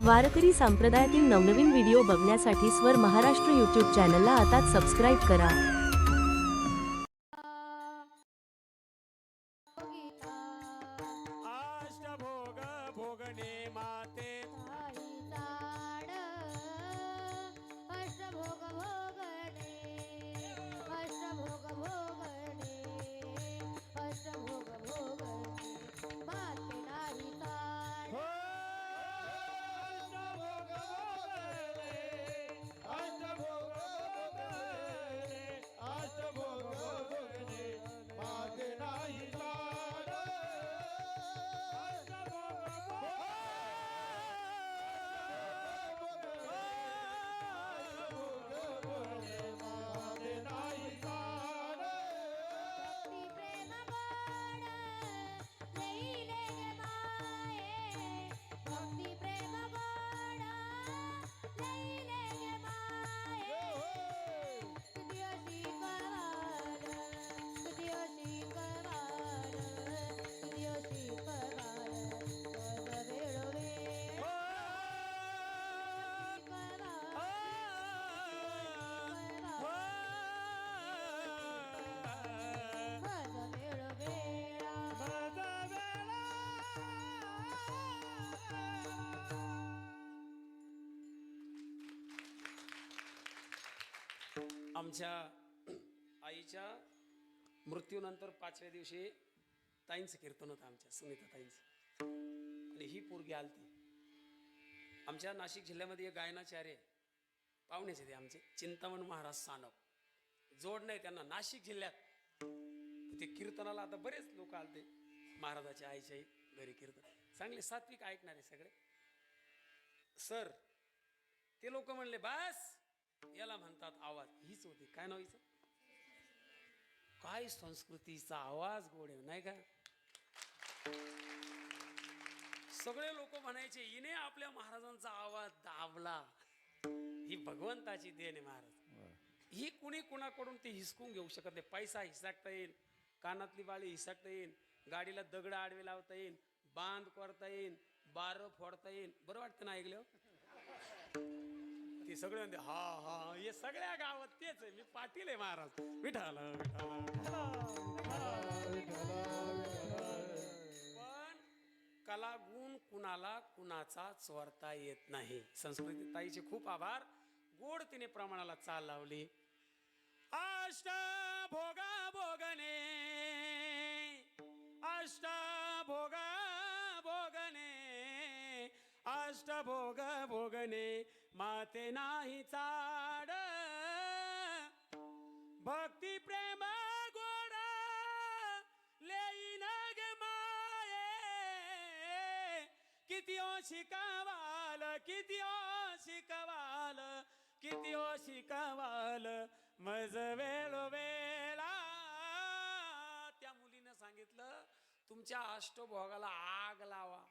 वारकरी संप्रदायातील नवनवीन व्हिडिओ बघण्यासाठी स्वर महाराष्ट्र यूट्यूब चॅनलला आता सबस्क्राईब करा. भोग भोगणे मा आमच्या आईच्या मृत्यूनंतर पाचव्या दिवशी ताईंचं कीर्तन होतं आमच्या सुनीता ताईंचं. आणि ही पोरगी आलती. आमच्या नाशिक जिल्ह्यामध्ये एक गायनाचार्य पाहुण्याचे ते आमचे चिंतामण महाराज सानप. जोड नाही त्यांना नाशिक जिल्ह्यात. ते कीर्तनाला आता बरेच लोक आलते. महाराजाच्या आईच्या आई घरी कीर्तन. चांगले सात्विक ऐकणारे सगळे. सर ते लोक म्हणले बस याला म्हणतात आवाज. हीच होती. काय नाव हिचं? काय संस्कृतीचा आवाज गोड आहे नाही का? सगळे लोक म्हणायचे हिने आपल्या महाराजांचा आवाज दाबला. ही भगवंताची देण आहे महाराज. ही कुणी कुणाकडून ती हिसकून घेऊ शकत नाही. पैसा हिसकता येईल कानातली बाळी हिसकता येईल गाडीला दगड आडवे लावता येईल बांध करता येईल बार फोडता येईल बरं वाटतं ना ऐकलं सगळे म्हणते हा हा हे सगळ्या गावात तेच आहे. मी पाटील आहे महाराज. विठाला पण कला गुण कुणाला कुणाचा चोरता येत नाही. संस्कृती ताईचे खूप आभार. गोड तिने प्रमाणाला चाल लावली. अष्ट भोगा भोगने अष्ट कष्ट भोग भोगणे माते नाही चाड. भक्ती प्रेम गोड लेईन गे माये. किती ओ शिकवाल किती ओ शिकवाल किती ओ शिकवाल मज वेळो वेळा. त्या मुलीनं सांगितलं तुमच्या अष्टभोगाला आग लावा.